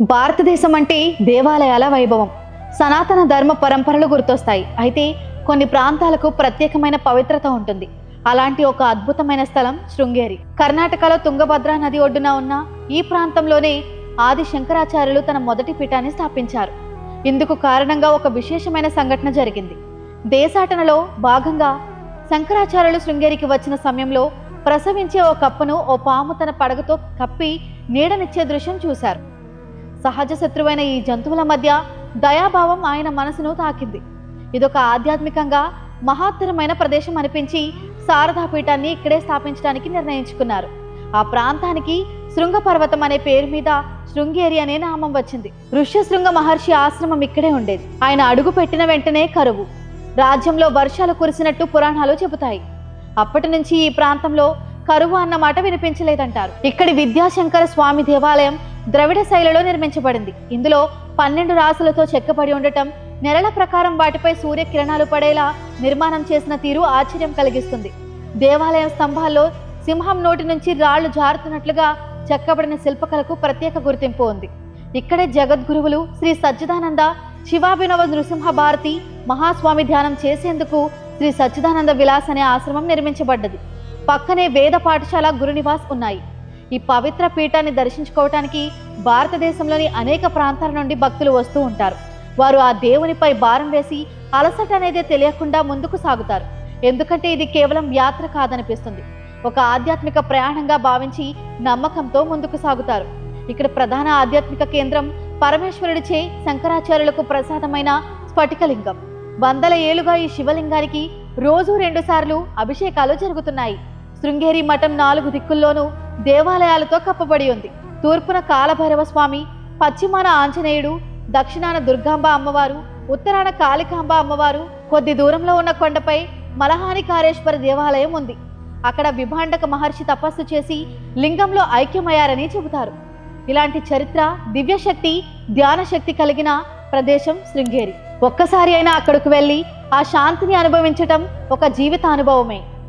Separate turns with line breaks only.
భారతదేశం అంటే దేవాలయాల వైభవం. సనాతన ధర్మ పరంపరలు గుర్తొస్తాయి. అయితే కొన్ని ప్రాంతాలకు ప్రత్యేకమైన పవిత్రత ఉంటుంది. అలాంటి ఒక అద్భుతమైన స్థలం శృంగేరి. కర్ణాటకలో తుంగభద్ర నది ఒడ్డున ఉన్న ఈ ప్రాంతంలోనే ఆది శంకరాచార్యులు తన మొదటి పీఠాన్ని స్థాపించారు. ఇందుకు కారణంగా ఒక విశేషమైన సంఘటన జరిగింది. దేశాటనలో భాగంగా శంకరాచార్యులు శృంగేరికి వచ్చిన సమయంలో ప్రసవించే ఓ కప్పను ఓ పాము తన పడగతో కప్పి నీడనిచ్చే దృశ్యం చూశారు. సహజ శత్రువైన ఈ జంతువుల మధ్య దయాభావం ఆయన మనసును తాకింది. ఇదొక ఆధ్యాత్మికంగా మహత్తరమైన ప్రదేశం అనిపించి శారదా పీఠాన్ని ఇక్కడే స్థాపించడానికి నిర్ణయించుకున్నారు. ఆ ప్రాంతానికి శృంగ పర్వతం అనే పేరు మీద శృంగేరి అనే నామం వచ్చింది. ఋష్యశృంగ మహర్షి ఆశ్రమం ఇక్కడే ఉండేది. ఆయన అడుగు పెట్టిన వెంటనే కరువు. రాజ్యంలో వర్షాలు కురిసినట్టు పురాణాలు చెబుతాయి. అప్పటి నుంచి ఈ ప్రాంతంలో కరువు అన్న మాట వినిపించలేదంటారు. ఇక్కడి విద్యాశంకర స్వామి దేవాలయం ద్రవిడ శైలిలో నిర్మించబడింది. ఇందులో పన్నెండు రాసులతో చెక్కబడి ఉండటం నెలల ప్రకారం వాటిపై సూర్యకిరణాలు పడేలా నిర్మాణం చేసిన తీరు ఆశ్చర్యం కలిగిస్తుంది. దేవాలయం స్తంభాల్లో సింహం నోటి నుంచి రాళ్ళు జారుతున్నట్లుగా చెక్కబడిన శిల్పకళకు ప్రత్యేక గుర్తింపు ఉంది. ఇక్కడే జగద్గురువులు శ్రీ సచ్చిదానంద శివాభినవ నృసింహ భారతి మహాస్వామి ధ్యానం చేసేందుకు శ్రీ సచ్చిదానంద విలాస్ అనే ఆశ్రమం నిర్మించబడ్డది. పక్కనే వేద పాఠశాల గురునివాస్ ఉన్నాయి. ఈ పవిత్ర పీఠాన్ని దర్శించుకోవటానికి భారతదేశంలోని అనేక ప్రాంతాల నుండి భక్తులు వస్తూ ఉంటారు. వారు ఆ దేవునిపై భారం వేసి అలసట అనేది తెలియకుండా ముందుకు సాగుతారు. ఎందుకంటే ఇది కేవలం యాత్ర కాదనిపిస్తుంది. ఒక ఆధ్యాత్మిక ప్రయాణంగా భావించి నమ్మకంతో ముందుకు సాగుతారు. ఇక్కడ ప్రధాన ఆధ్యాత్మిక కేంద్రం పరమేశ్వరుడిచే శంకరాచార్యులకు ప్రసాదమైన స్ఫటికలింగం. వందల ఏళ్ళుగా ఈ శివలింగానికి రోజు రెండు సార్లు అభిషేకాలు జరుగుతున్నాయి. శృంగేరి మఠం నాలుగు దిక్కుల్లోనూ దేవాలయాలతో కప్పబడి ఉంది. తూర్పున కాలభైరవ స్వామి పశ్చిమాన ఆంజనేయుడు దక్షిణాన దుర్గాంబ అమ్మవారు ఉత్తరాన కాళికాంబ అమ్మవారు కొద్ది దూరంలో ఉన్న కొండపై మలహానికారేశ్వర దేవాలయం ఉంది. అక్కడ విభాండక మహర్షి తపస్సు చేసి లింగంలో ఐక్యమయ్యారని చెబుతారు. ఇలాంటి చరిత్ర దివ్యశక్తి ధ్యాన శక్తి కలిగిన ప్రదేశం శృంగేరి. ఒక్కసారి అయినా అక్కడికి వెళ్ళి ఆ శాంతిని అనుభవించటం ఒక జీవిత అనుభవమే